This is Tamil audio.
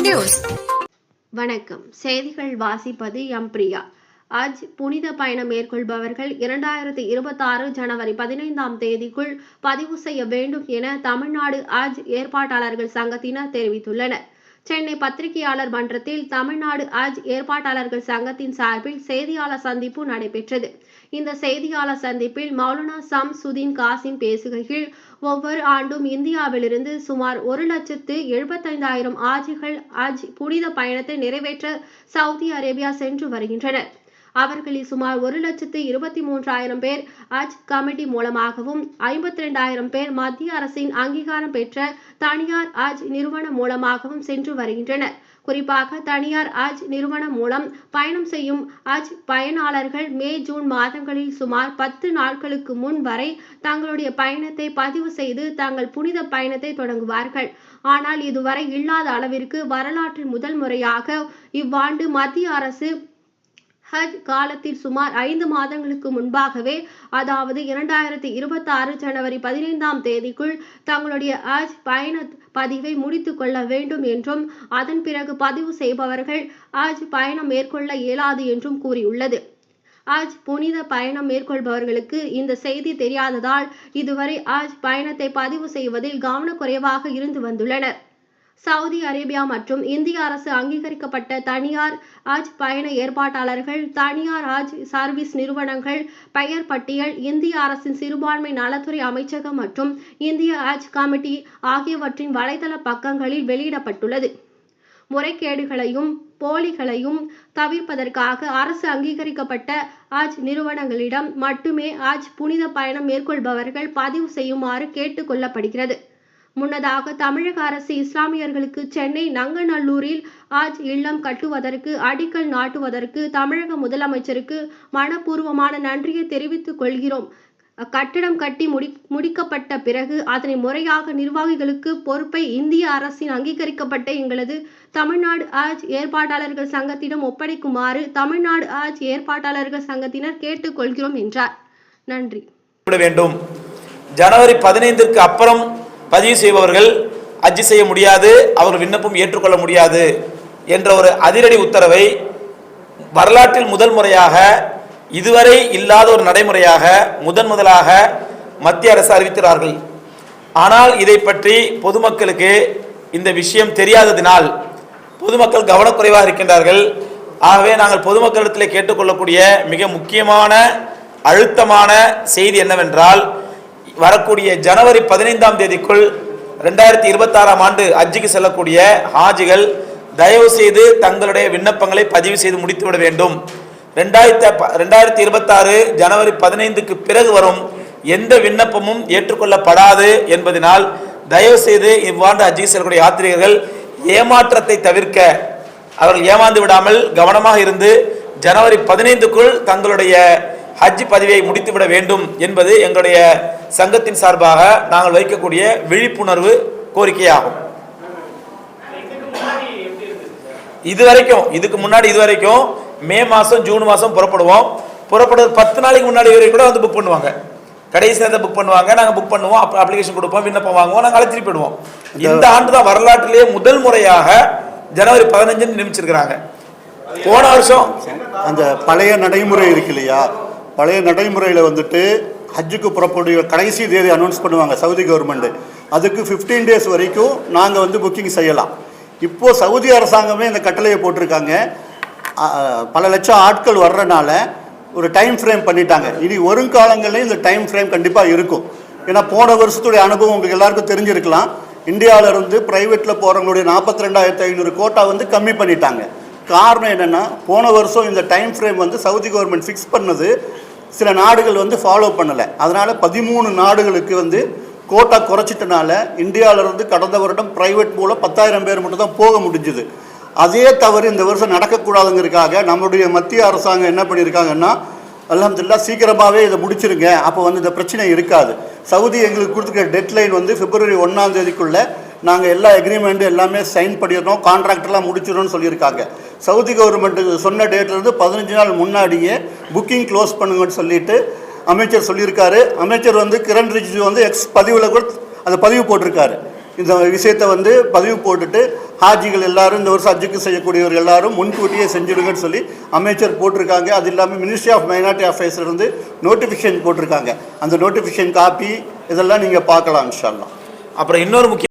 நியூஸ். வணக்கம். செய்திகள் வாசிப்பது எம் பிரியா. அஜ் புனித பயணம் மேற்கொள்பவர்கள் இரண்டாயிரத்தி இருபத்தாறு ஜனவரி பதினைந்தாம் தேதிக்குள் பதிவு செய்ய வேண்டும் என தமிழ்நாடு அஜ் ஏற்பாட்டாளர்கள் சங்கத்தினர் தெரிவித்துள்ளனர். சென்னை பத்திரிகையாளர் மன்றத்தில் தமிழ்நாடு அஜ் ஏற்பாட்டாளர்கள் சங்கத்தின் சார்பில் செய்தியாளர் சந்திப்பு நடைபெற்றது. இந்த செய்தியாளர் சந்திப்பில் மௌலானா சம் சுதீன் காசிம் பேசுகையில் ஒவ்வொரு ஆண்டும் இந்தியாவிலிருந்து சுமார் ஒரு லட்சத்து எழுபத்தைந்தாயிரம் ஆஜிகள் அஜ் புனித பயணத்தை நிறைவேற்ற சவுதி அரேபியா சென்று வருகின்றனர். அவர்களில் சுமார் ஒரு லட்சத்து இருபத்தி மூன்றாயிரம் பேர் அஜ் கமிட்டி மூலமாகவும் ஐம்பத்தி ரெண்டாயிரம் பேர் மத்திய அரசின் அங்கீகாரம் பெற்ற தனியார் அஜ் நிறுவனம் மூலமாகவும் சென்று வருகின்றனர். குறிப்பாக தனியார் அஜ் நிறுவனம் மூலம் பயணம் செய்யும் அஜ் பயனாளர்கள் மே ஜூன் மாதங்களில் சுமார் பத்து நாட்களுக்கு முன் வரை தங்களுடைய பயணத்தை பதிவு செய்து தங்கள் புனித பயணத்தை தொடங்குவார்கள். ஆனால் இதுவரை இல்லாத அளவிற்கு வரலாற்றில் முதல் முறையாக இவ்வாண்டு மத்திய அரசு ஹஜ் காலத்தில் சுமார் ஐந்து மாதங்களுக்கு முன்பாகவே அதாவது இரண்டாயிரத்தி இருபத்தி ஆறு ஜனவரி பதினைந்தாம் தேதிக்குள் தங்களுடைய ஹஜ் பயண பதிவை முடித்து கொள்ள வேண்டும் என்றும் அதன் பிறகு பதிவு செய்பவர்கள் ஹஜ் பயணம் மேற்கொள்ள இயலாது என்றும் கூறியுள்ளது. ஹஜ் புனித பயணம் மேற்கொள்பவர்களுக்கு இந்த செய்தி தெரியாததால் இதுவரை ஹஜ் பயணத்தை பதிவு செய்வதில் கவனக்குறைவாக இருந்து வந்துள்ளனர். சவுதி அரேபியா மற்றும் இந்திய அரசு அங்கீகரிக்கப்பட்ட தனியார் ஹஜ் பயண ஏற்பாட்டாளர்கள் தனியார் ஹஜ் சர்வீஸ் நிறுவனங்கள் பெயர் பட்டியல் இந்திய அரசின் சிறுபான்மை நலத்துறை அமைச்சகம் மற்றும் இந்திய ஹஜ் கமிட்டி ஆகியவற்றின் வலைதள பக்கங்களில் வெளியிடப்பட்டுள்ளது. முறைகேடுகளையும் போலிகளையும் தவிர்ப்பதற்காக அரசு அங்கீகரிக்கப்பட்ட ஆஜ் நிறுவனங்களிடம் மட்டுமே ஆஜ் புனித பயணம் மேற்கொள்பவர்கள் பதிவு செய்யுமாறு கேட்டுக் கொள்ளப்படுகிறது. முன்னதாக தமிழக அரசு இஸ்லாமியர்களுக்கு சென்னை நங்கநல்லூரில் ஆஜ் இல்லம் கட்டுவதற்கு அடிக்கல் நாட்டுவதற்கு தமிழக முதலமைச்சருக்கு மனப்பூர்வமான நன்றியை தெரிவித்துக் கொள்கிறோம். கட்டிடம் கட்டி முடி முடிக்கப்பட்ட பிறகு அதனை முறையாக நிர்வாகிகளுக்கு பொறுப்பை இந்திய அரசின் அங்கீகரிக்கப்பட்ட எங்களது தமிழ்நாடு ஆஜ் ஏற்பாட்டாளர்கள் சங்கத்திடம் ஒப்படைக்குமாறு தமிழ்நாடு ஆஜ் ஏற்பாட்டாளர்கள் சங்கத்தினர் கேட்டுக்கொள்கிறோம் என்றார். நன்றி. வேண்டும். ஜனவரி பதினைந்திற்கு அப்புறம் பதிவு செய்பவர்கள் அஜி செய்ய முடியாது அவர் விண்ணப்பம் ஏற்றுக்கொள்ள முடியாது என்ற ஒரு அதிரடி உத்தரவை வரலாற்றில் முதல் முறையாக இதுவரை இல்லாத ஒரு நடைமுறையாக முதன் முதலாக மத்திய அரசு அறிவிக்கிறார்கள் ஆனால் இதை பற்றி பொதுமக்களுக்கு இந்த விஷயம் தெரியாததினால் பொதுமக்கள் கவனக்குறைவாக இருக்கின்றார்கள். ஆகவே நாங்கள் பொதுமக்களிடத்தில் கேட்டுக்கொள்ளக்கூடிய மிக முக்கியமான அழுத்தமான செய்தி என்னவென்றால் வரக்கூடிய ஜனவரி பதினைந்தாம் தேதிக்குள் ரெண்டாயிரத்தி இருபத்தாறாம் ஆண்டு ஹஜ்ஜுக்கு செல்லக்கூடிய ஹாஜிகள் தயவு செய்து தங்களுடைய விண்ணப்பங்களை பதிவு செய்து முடித்துவிட வேண்டும். ரெண்டாயிரத்தி ரெண்டாயிரத்தி இருபத்தாறு ஜனவரி பதினைந்துக்கு பிறகு வரும் எந்த விண்ணப்பமும் ஏற்றுக்கொள்ளப்படாது என்பதனால் தயவு செய்து இவ்வாண்டு ஹஜ்ஜுக்கு செல்லக்கூடிய யாத்திரிகர்கள் ஏமாற்றத்தை தவிர்க்க அவர்கள் ஏமாந்து விடாமல் கவனமாக இருந்து ஜனவரி பதினைந்துக்குள் தங்களுடைய ஹஜ் பதிவை முடித்துவிட வேண்டும் என்பது எங்களுடைய சங்கத்தின் சார்பாக நாங்கள் வைக்கக்கூடிய விழிப்புணர்வு கோரிக்கையாகும். இதுவரைக்கும் இதுக்கு முன்னாடி இது வரைக்கும் மே மாதம் ஜூன் மாதம் புறப்படுவோம். புறப்படுறது பத்து நாளைக்கு முன்னாடி வரைக்கும் கூட வந்து புக் பண்ணுவாங்க. கடைசி நேரத்தை புக் பண்ணுவாங்க. நாங்கள் புக் பண்ணுவோம் அப்ளிகேஷன் கொடுப்போம் விண்ணப்பம் வாங்குவோம் நாங்கள் அழைச்சிட்டு போயிடுவோம். இந்த ஆண்டு தான் வரலாற்றிலேயே முதல் முறையாக ஜனவரி பதினஞ்சுன்னு நியமிச்சிருக்கிறாங்க. போன வருஷம் அந்த பழைய நடைமுறை இருக்கு இல்லையா? பழைய நடைமுறையில் வந்துட்டு ஹஜ்ஜுக்கு புறப்படைய கடைசி தேதி அனௌன்ஸ் பண்ணுவாங்க சவுதி கவர்மெண்ட் அதுக்கு ஃபிஃப்டீன் டேஸ் வரைக்கும் நாங்கள் வந்து புக்கிங் செய்யலாம். இப்போது சவுதி அரசாங்கமே இந்த கட்டளையை போட்டிருக்காங்க. பல லட்சம் ஆட்கள் வர்றனால ஒரு டைம் ஃப்ரேம் பண்ணிட்டாங்க. இனி வருங்காலங்களில் இந்த டைம் ஃப்ரேம் கண்டிப்பாக இருக்கும். ஏன்னா போன வருஷத்துடைய அனுபவம் உங்களுக்கு எல்லாருக்கும் தெரிஞ்சிருக்கலாம். இந்தியாவில இருந்து ப்ரைவேட்டில் போகிறவங்களுடைய நாற்பத்தி ரெண்டாயிரத்தி ஐநூறு கோட்டா வந்து கம்மி பண்ணிட்டாங்க. காரணம் என்னென்னா போன வருஷம் இந்த டைம் ஃப்ரேம் வந்து சவுதி கவர்மெண்ட் ஃபிக்ஸ் பண்ணது சில நாடுகள் வந்து ஃபாலோ பண்ணலை. அதனால் பதிமூணு நாடுகளுக்கு வந்து கோட்டா குறைச்சிட்டனால இந்தியாவிலிருந்து கடந்த வருடம் ப்ரைவேட் மூலம் பத்தாயிரம் பேர் மட்டும் தான் போக முடிஞ்சுது. அதே தவறு இந்த வருஷம் நடக்கக்கூடாதுங்கிறதுக்காக நம்மளுடைய மத்திய அரசாங்கம் என்ன பண்ணியிருக்காங்கன்னா அலமதுல்லா சீக்கிரமாகவே இதை முடிச்சிருங்க. அப்போ வந்து இந்த பிரச்சனை இருக்காது. சவுதி எங்களுக்கு கொடுத்துருக்க டெட்லைன் வந்து பிப்ரவரி ஒன்றாம் தேதிக்குள்ளே நாங்கள் எல்லா எக்ரிமெண்ட்டு எல்லாமே சைன் பண்ணிடணும் கான்ட்ராக்டெல்லாம் முடிச்சிடணும்னு சொல்லியிருக்காங்க. சவுதி கவர்மெண்ட்டு சொன்ன டேட்லேருந்து பதினஞ்சு நாள் முன்னாடியே புக்கிங் க்ளோஸ் பண்ணுங்கன்னு சொல்லிட்டு அமைச்சர் சொல்லியிருக்காரு. அமைச்சர் வந்து கிரண் ரிஜிஜு வந்து எக்ஸ் பதிவில் கூட அந்த பதிவு போட்டிருக்காரு. இந்த விஷயத்தை வந்து பதிவு போட்டுட்டு ஹாஜிகள் எல்லாரும் இந்த வருஷம் ஹஜ்ஜுக்கு செய்யக்கூடியவர் எல்லாரும் முன்கூட்டியே செஞ்சுடுங்கன்னு சொல்லி அமைச்சர் போட்டிருக்காங்க. அது இல்லாமல் மினிஸ்ட்ரி ஆஃப் மைனாரிட்டி அஃபேர்ஸ்லேருந்து நோட்டிஃபிகேஷன் போட்டிருக்காங்க. அந்த நோட்டிஃபிகேஷன் காப்பி இதெல்லாம் நீங்கள் பார்க்கலாம் இன்ஷால்லாம் அப்புறம் இன்னொரு முக்கிய